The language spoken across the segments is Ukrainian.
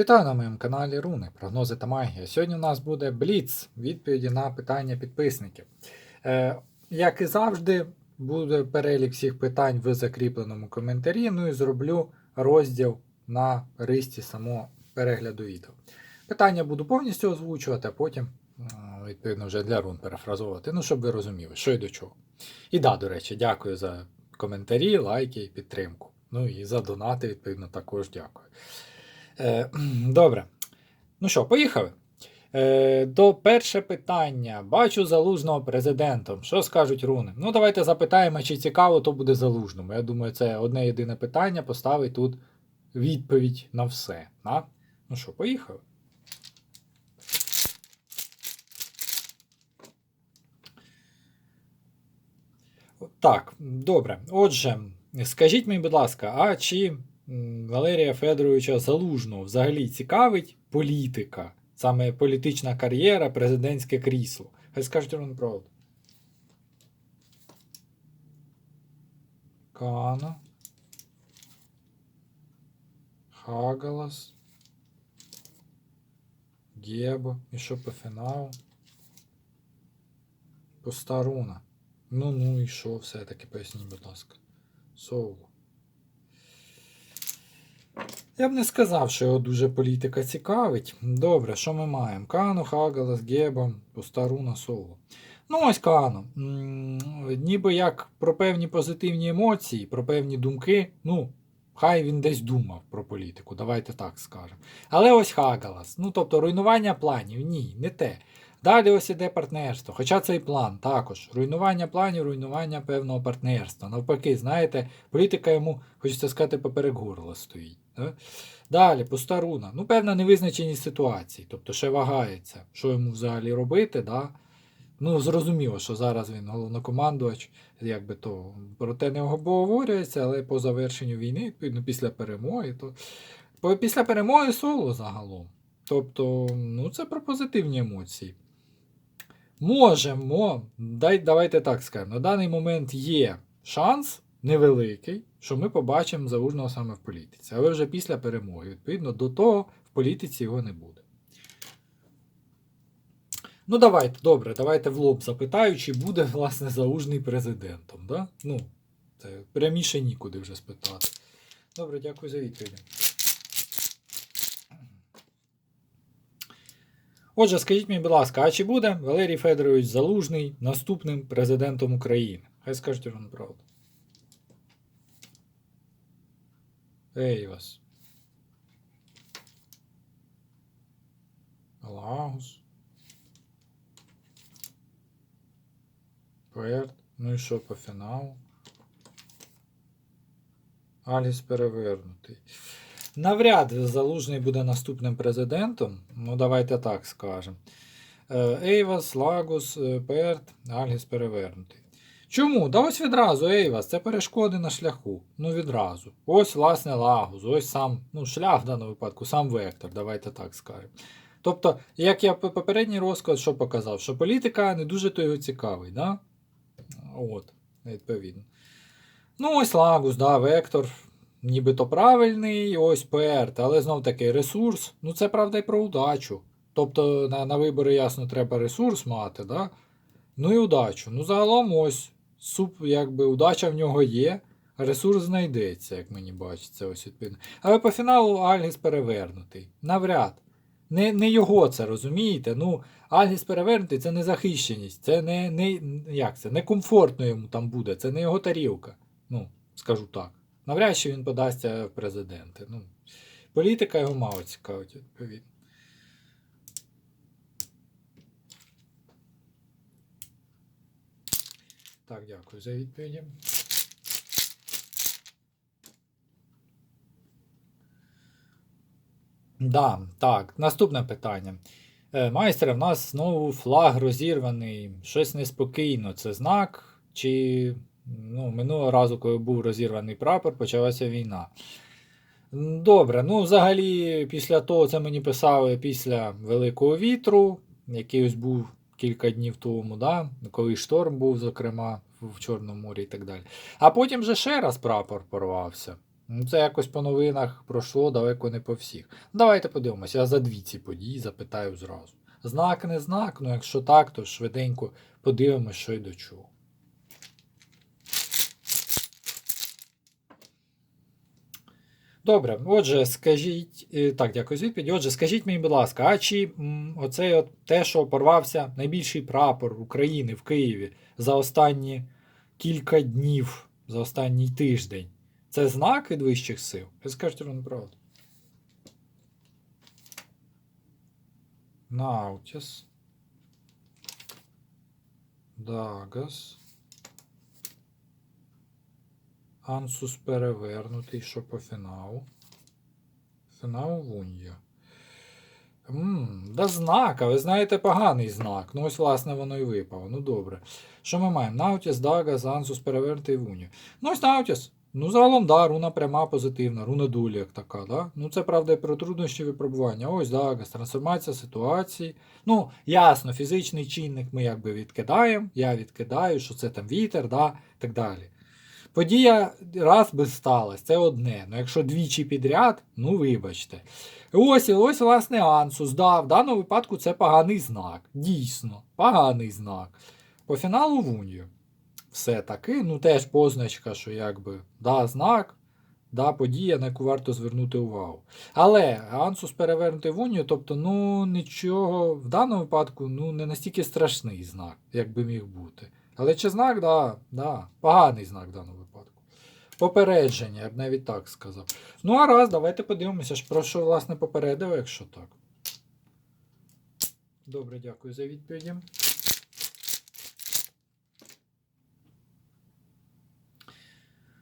Вітаю на моєму каналі Руни, прогнози та магія. Сьогодні у нас буде Бліц, відповіді на питання підписників. Е, як і завжди, буде перелік всіх питань в закріпленому коментарі. Ну і зроблю розділ на ристі самого перегляду відео. Питання буду повністю озвучувати, а потім, е, відповідно, вже для рун перефразовувати. Ну, щоб ви розуміли, що і до чого. І да, до речі, дякую за коментарі, лайки і підтримку. Ну і за донати, відповідно, також дякую. Е, Добре. Ну що, поїхали. Е, До перше питання. Бачу залужного президентом. Що скажуть руни? Ну, давайте запитаємо, чи цікаво то буде залужному. Я думаю, це одне єдине питання поставить тут відповідь на все. А? Ну що, поїхали. Так, добре. Отже, скажіть мені, будь ласка, а чи Валерія Федоровича Залужного взагалі цікавить політика, саме політична кар'єра, президентське крісло? Хай скажуть вам правду. Кана. Хагалас. Гебо. І що по фіналу? Постаруна. Ну ну і що все-таки поясніть, будь ласка. Соло. Я б не сказав, що його дуже політика цікавить. Добре, що ми маємо? Кану, Хагалас, Геба, Постаруна, Соло. Ну, ось Кану. Ніби як про певні позитивні емоції, про певні думки. Ну, хай він десь думав про політику, давайте так скажемо. Але ось Хагалас. Ну, тобто, руйнування планів, ні, не те. Далі ось іде партнерство. Хоча цей план також. Руйнування планів, руйнування певного партнерства. Навпаки, знаєте, політика йому, хочеться сказати, поперек горла стоїть. Да? Далі, постаруна. Ну, певна невизначеність ситуації. Тобто ще вагається, що йому взагалі робити. Да? Ну, зрозуміло, що зараз він головнокомандувач, якби то про те не обговорюється, але по завершенню війни, відповідно, після перемоги, то після перемоги соло загалом. Тобто, ну, це про позитивні емоції. Можемо, дай, давайте так скажемо, на даний момент є шанс невеликий, що ми побачимо залужного саме в політиці. Але вже після перемоги. Відповідно, до того в політиці його не буде. Ну, давайте, добре, давайте в лоб запитаю, чи буде, власне, залужний президентом. Да? Ну, це пряміше нікуди вже спитати. Добре, дякую за відповідь. Отже, скажіть мені, будь ласка, а чи буде Валерій Федорович Залужний наступним президентом України? Хай скажуть вам правду. Ей вас. Лагус. Перт. Ну і що по фіналу? Аліс перевернутий. Навряд Залужний буде наступним президентом. Ну, давайте так скажемо. Е, Ейвас, Лагус, е, Перт, Альгіс перевернутий. Чому? Да ось відразу Ейвас, це перешкоди на шляху. Ну відразу. Ось, власне, Лагус, ось сам, ну, шлях в даному випадку, сам вектор, давайте так скажемо. Тобто, як я попередній розклад що показав, що політика не дуже то його цікавий, да? От, відповідно. Ну, ось Лагус, да, вектор, нібито правильний, ось ПРТ, але знов таки ресурс. Ну, це правда і про удачу. Тобто на, на вибори, ясно, треба ресурс мати, да? Ну і удачу. Ну, загалом ось суп, якби удача в нього є, а ресурс знайдеться, як мені бачиться, ось відповідно. Але по фіналу Альгіс перевернутий. Навряд. Не, не його це, розумієте? Ну, Альгіс перевернутий це не захищеність, це не, не, як це, не комфортно йому там буде, це не його тарілка. Ну, скажу так. Навряд чи він подасться в президенти. Ну, політика його мало цікавить, відповідно. Так, дякую за відповіді. Да, так, наступне питання. Е, Майстре, в нас знову флаг розірваний. Щось неспокійно. Це знак? Чи ну, минулого разу, коли був розірваний прапор, почалася війна? Добре, ну взагалі, після того це мені писали після Великого вітру, який ось був кілька днів тому, да? коли шторм був, зокрема, в Чорному морі і так далі. А потім же ще раз прапор порвався. Ну, це якось по новинах пройшло далеко не по всіх. Давайте подивимося, я за дві ці події запитаю зразу. Знак не знак, ну якщо так, то швиденько подивимося, що й до чого. Добре, отже, скажіть, е, так, дякую за відповідь. Отже, скажіть мені, будь ласка, а чи м, оце от те, що порвався найбільший прапор України в Києві за останні кілька днів, за останній тиждень, це знак від вищих сил? Ви скажете вам правду. Наутіс. Дагас. Ансус перевернутий, що по фіналу. Фінал Вунья. Да знак, а ви знаєте, поганий знак. Ну ось, власне, воно і випало. Ну добре. Що ми маємо? Наутіс, Дагас, Ансус перевернутий Вунья. Ну ось Наутіс. Ну, загалом, да, руна пряма позитивна, руна долі як така, да? Ну це правда і про труднощі випробування. Ось Дагас, трансформація ситуації. Ну, ясно, фізичний чинник ми якби відкидаємо. Я відкидаю, що це там вітер, да, так далі. Подія раз би сталася, це одне. Ну якщо двічі підряд, ну вибачте. Ось ось, власне, Ансус. Да, в даному випадку це поганий знак. Дійсно, поганий знак. По фіналу Вунью. Все-таки, ну теж позначка, що якби да, знак, да, подія, на яку варто звернути увагу. Але Ансус перевернутий в унію, тобто, ну нічого в даному випадку ну, не настільки страшний знак, як би міг бути. Але чи знак, да, да, поганий знак в даному випадку. Попередження, я б навіть так сказав. Ну, а раз, давайте подивимося, про що, власне, попередив, якщо так. Добре, дякую за відповіді.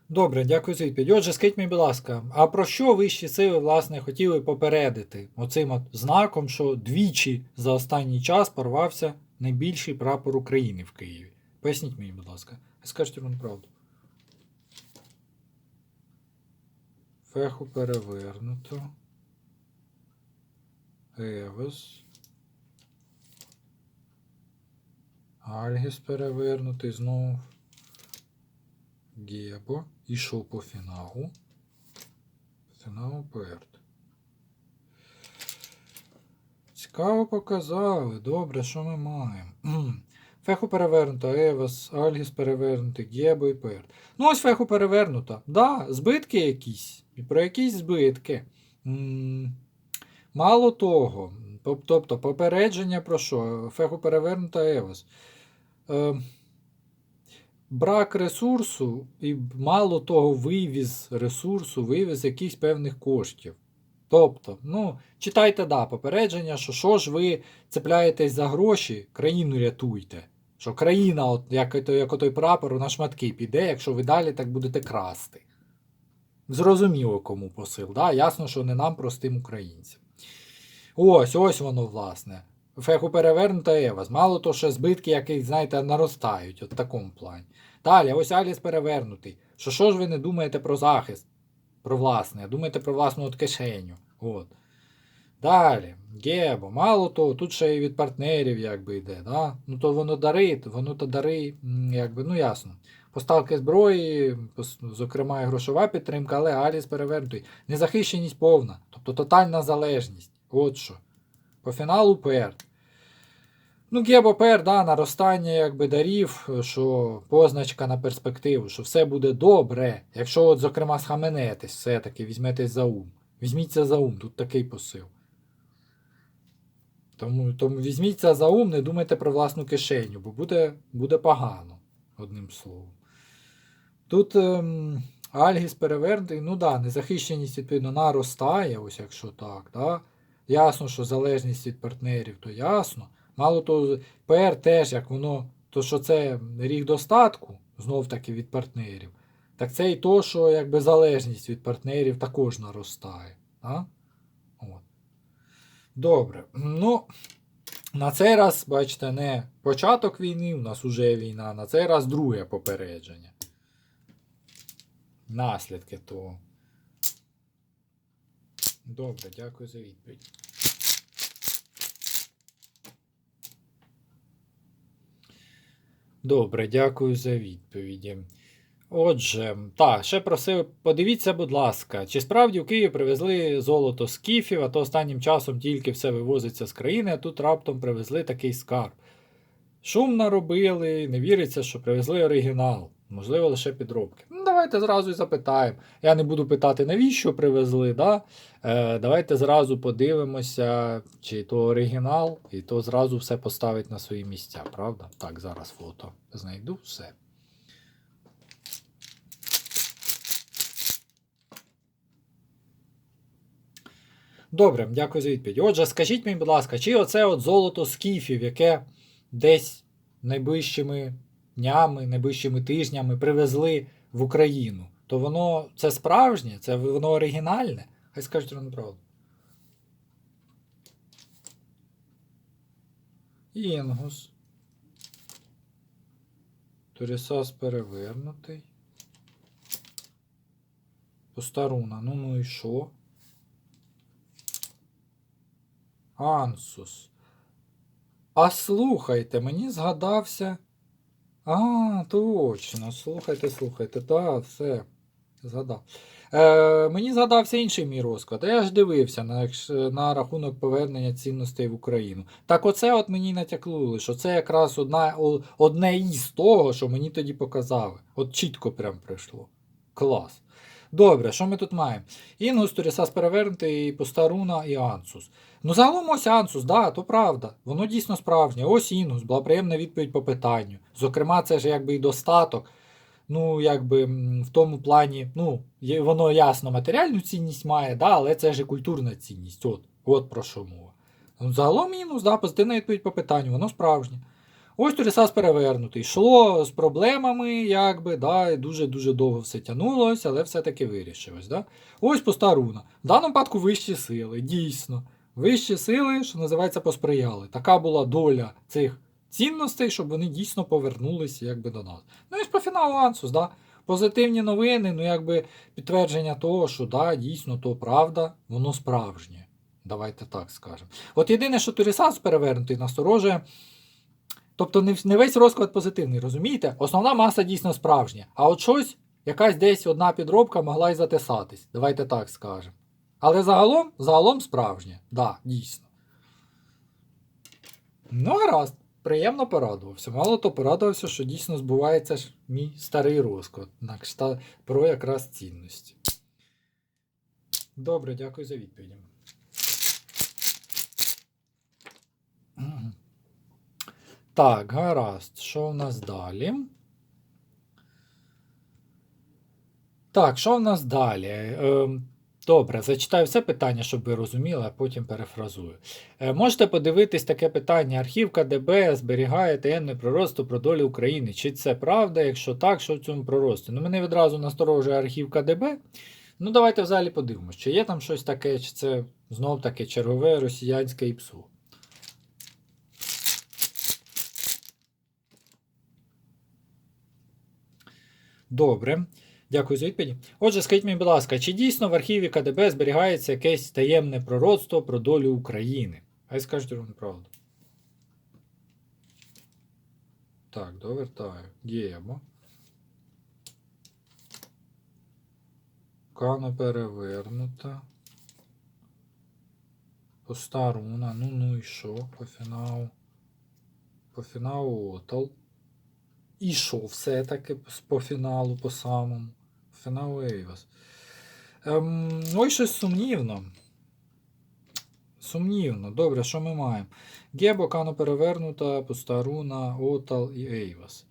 Добре, дякую за відповідь. Отже, скажіть мені, будь ласка, а про що вищі сили, власне, хотіли попередити оцим от знаком, що двічі за останній час порвався найбільший прапор України в Києві? Поясніть мені, будь ласка. Скажіть вам правду. Феху перевернуто. Евес. Альгіс перевернутий знов. Гебо. Ішов по фіналу. Фіналу Перт. Цікаво показали. Добре, що ми маємо? Феху перевернута, Евас, Альгіс перевернутий, Гебо і Перт. Ну, ось феху перевернута. Да, збитки якісь. І про якісь збитки. М, Мало того, тобто попередження про що? Феху перевернута Евас. Е, брак ресурсу і мало того, вивіз ресурсу, вивіз якихось певних коштів. Тобто, ну, читайте да, попередження, що що ж ви цепляєтесь за гроші, країну рятуйте. Що країна, от, як, ото- як отой прапор, на шматки піде, якщо ви далі так будете красти. Зрозуміло, кому посил. Да? Ясно, що не нам, простим українцям. Ось, ось воно, власне. Феху перевернута Евас. Мало то, що збитки, які, знаєте, наростають от в такому плані. Далі, ось Аліс перевернутий. Що що ж ви не думаєте про захист? Про власне, думаєте про власну от кишеню. От. Далі, Гебо, мало того, тут ще і від партнерів якби йде. Да? Ну то воно дарить, воно то дари, якби, ну ясно. Поставки зброї, зокрема і грошова підтримка, але Аліс перевернутий. Незахищеність повна, тобто тотальна залежність. От що. По фіналу ПР. Ну, Гебо ПР, да, наростання якби дарів, що позначка на перспективу, що все буде добре. Якщо, от, зокрема, схаменетесь, все-таки візьметесь за ум. Візьміться за ум, тут такий посил. Тому, тому візьміться за ум, не думайте про власну кишеню, бо буде, буде погано, одним словом. Тут ем, Альгіс перевернутий, ну да, незахищеність, відповідно, наростає, ось якщо так. Да? Ясно, що залежність від партнерів, то ясно. Мало того, ПР теж, як воно, то що це рік достатку, знов таки від партнерів, так це і то, що якби залежність від партнерів також наростає. Да? Добре. Ну, на цей раз, бачите, не початок війни, у нас уже війна, на цей раз друге попередження. Наслідки того. Добре, дякую за відповідь. Добре, дякую за відповіді. Отже, так, ще просив, подивіться, будь ласка, чи справді в Київ привезли золото з кіфів, а то останнім часом тільки все вивозиться з країни, а тут раптом привезли такий скарб. Шум наробили, не віриться, що привезли оригінал, можливо, лише підробки. Ну, давайте зразу і запитаємо. Я не буду питати, навіщо привезли. Да? Е, давайте зразу подивимося, чи то оригінал, і то зразу все поставить на свої місця, правда? Так, зараз фото знайду все. Добре, дякую за відповідь. Отже, скажіть мені, будь ласка, чи оце от золото скіфів, яке десь найближчими днями, найближчими тижнями привезли в Україну, то воно це справжнє, це воно оригінальне? Хай скажуть вам правду. Інгус. Турісас перевернутий. Постаруна. Ну ну і що? Ансус. А слухайте, мені згадався. А, точно, слухайте, слухайте, так, все. Згадав. Е, мені згадався інший мій розклад. Я ж дивився на, на рахунок повернення цінностей в Україну. Так оце от мені натякнули, що це якраз одна, одне із того, що мені тоді показали. От чітко прям прийшло. Клас. Добре, що ми тут маємо? Інгус, Турісас перевернутий, Постаруна і Ансус. Ну, загалом ось Ансус, да, то правда. Воно дійсно справжнє. Ось Інгус, була приємна відповідь по питанню. Зокрема, це ж якби і достаток. Ну, якби в тому плані, ну, воно ясно матеріальну цінність має, да, але це ж і культурна цінність. От, от про що мова. Ну, загалом Інгус, да, позитивна відповідь по питанню, воно справжнє. Ось Турісас перевернутий. Йшло з проблемами, якби, да, дуже-дуже довго все тягнулось, але все-таки вирішилось. Да? Ось постаруна. В даному випадку вищі сили, дійсно. Вищі сили, що називається, посприяли. Така була доля цих цінностей, щоб вони дійсно повернулися якби, до нас. Ну і ж по фіналу Ансус, да? позитивні новини, ну якби підтвердження того, що да, дійсно то правда, воно справжнє. Давайте так скажемо. От єдине, що Турісас перевернутий насторожує. Тобто не, весь розклад позитивний, розумієте? Основна маса дійсно справжня. А от щось, якась десь одна підробка могла й затисатись. Давайте так скажемо. Але загалом, загалом справжнє. Да, дійсно. Ну, гаразд. Приємно порадувався. Мало то порадувався, що дійсно збувається ж мій старий розклад на кшталт про якраз цінності. Добре, дякую за відповіді. Так, гаразд. Що в нас далі? Так, що в нас далі? Ем, добре, зачитаю все питання, щоб ви розуміли, а потім перефразую. Е, можете подивитись таке питання. Архів КДБ зберігає таємне пророцтво про долю України. Чи це правда? Якщо так, що в цьому прорості? Ну, мене відразу насторожує архів КДБ. Ну, давайте взагалі подивимось, чи є там щось таке, чи це знов таки чергове росіянське ІПСУ. Добре. Дякую за відповідь. Отже, скажіть мені, будь ласка, чи дійсно в архіві КДБ зберігається якесь таємне пророцтво про долю України? Хай скажуть вам правду. Так, довертаю. Гєбо. Кана перевернута. Пуста руна. Ну ну і що? По фіналу. По фіналу отал. І що все-таки по фіналу, по самому. Фінал Ейвас. Ем, ой, щось сумнівно. Сумнівно. Добре, що ми маємо? Гебо, Кано перевернута, пуста руна, Отал і Ейвас.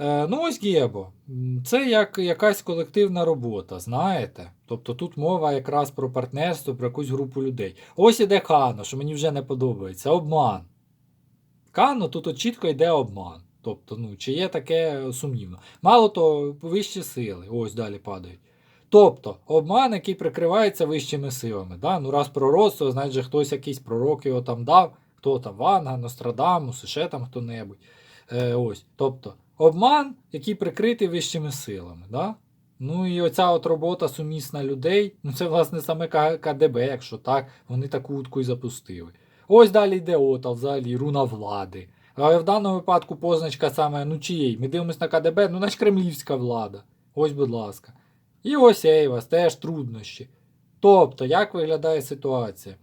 Е, ну, ось Гебо. Це як якась колективна робота, знаєте? Тобто тут мова якраз про партнерство, про якусь групу людей. Ось іде Кано, що мені вже не подобається. Обман. Кано тут от чітко йде обман. Тобто, ну, чи є таке сумнівно. Мало того, вищі сили, ось далі падають. Тобто, обман, який прикривається вищими силами. Да? Ну, раз пророцтво, значить, же хтось якийсь пророк його там дав, хто там Ванга, Нострадамус, ще там хто-небудь. Е, ось. Тобто, обман, який прикритий вищими силами. Да? Ну і оця от робота сумісна людей, ну це, власне, саме КДБ, якщо так, вони таку утку і запустили. Ось далі йде Отал, взагалі, руна влади. Але в даному випадку позначка саме, ну чиєї? Ми дивимося на КДБ, ну наш кремлівська влада. Ось, будь ласка. І ось Ейвас, теж труднощі. Тобто, як виглядає ситуація?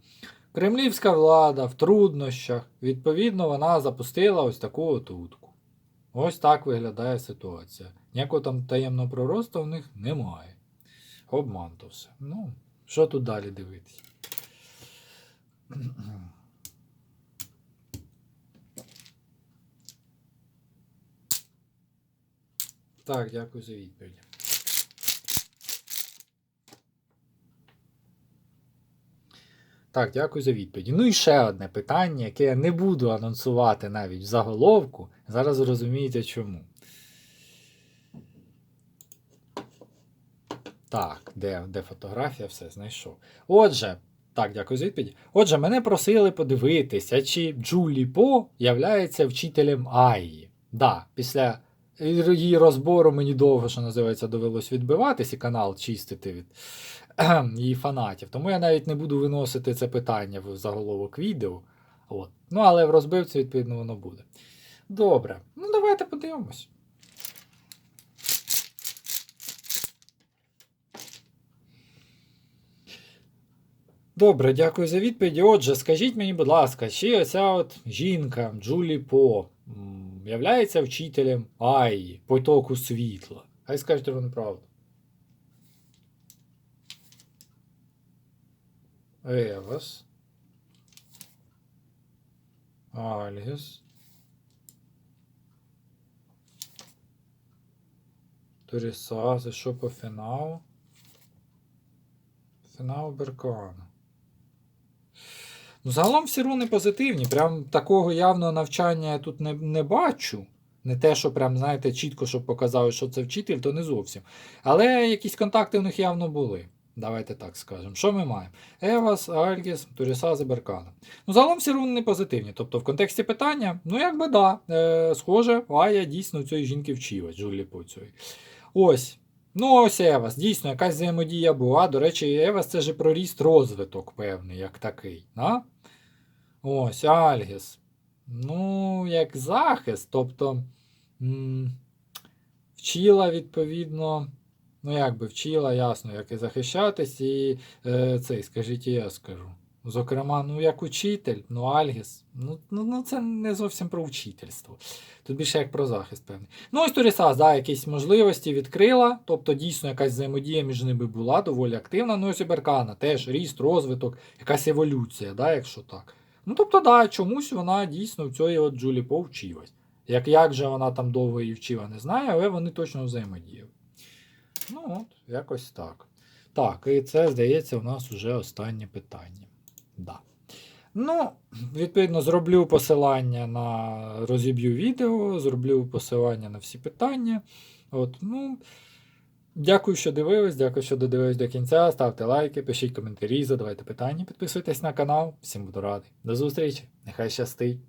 Кремлівська влада в труднощах, відповідно, вона запустила ось таку от утку. Ось так виглядає ситуація. Ніякого там таємного проросту в них немає. Обман то все. Ну, що тут далі дивитися? Так, дякую за відповідь. Так, дякую за відповіді. Ну і ще одне питання, яке я не буду анонсувати навіть в заголовку. Зараз зрозумієте чому. Так, де, де фотографія, все знайшов. Отже, так, дякую за відповіді. Отже, мене просили подивитися, чи Джулі По являється вчителем Аї. Да, після її розбору мені довго, що називається, довелось відбиватись і канал чистити від її фанатів. Тому я навіть не буду виносити це питання в заголовок відео. От. Ну, але в розбивці, відповідно, воно буде. Добре. Ну, давайте подивимось. Добре, дякую за відповіді. Отже, скажіть мені, будь ласка, чи оця от жінка Джулі По являється вчителем Аї, потоку світла? Хай скажете вони правду. Евас. Альгіс. Торіса, що по фіналу? Фінал Беркана. Ну, загалом всі руни позитивні. Прям такого явного навчання я тут не, не бачу. Не те, що прям, знаєте, чітко, щоб показали, що це вчитель, то не зовсім. Але якісь контакти в них явно були. Давайте так скажемо. Що ми маємо? Евас, Альгіс, Туріса, Беркана. Ну, загалом всі руни не позитивні. Тобто, в контексті питання, ну якби да, е, схоже, Ая дійсно цієї жінки вчила, Джулі Поцьої. Ось. Ну, ось Евас. Дійсно, якась взаємодія була. До речі, Евас це ж про ріст розвиток певний, як такий. Да? Ось, Альгіс. Ну, як захист. Тобто м- вчила, відповідно. Ну, як би вчила, ясно, як і захищатись, і е, цей, скажіть, я скажу. Зокрема, ну як учитель, ну Альгіс, ну, ну, ну це не зовсім про вчительство. Тут більше як про захист певний. Ну, ось Торісас, да, якісь можливості відкрила, тобто дійсно якась взаємодія між ними була доволі активна. Ну, ось Беркана, теж ріст, розвиток, якась еволюція, да, якщо так. Ну, тобто, да, чомусь вона дійсно в цієї от Джулі По вчилась. Як, як же вона там довго її вчила, не знаю, але вони точно взаємодіяли. Ну, от, якось так. Так, і це, здається, у нас вже останнє питання. Да. Ну, відповідно, зроблю посилання на розіб'ю відео, зроблю посилання на всі питання. От, ну, Дякую, що дивились, дякую, що додивились до кінця. Ставте лайки, пишіть коментарі, задавайте питання, підписуйтесь на канал. Всім буду радий. До зустрічі! Нехай щастить!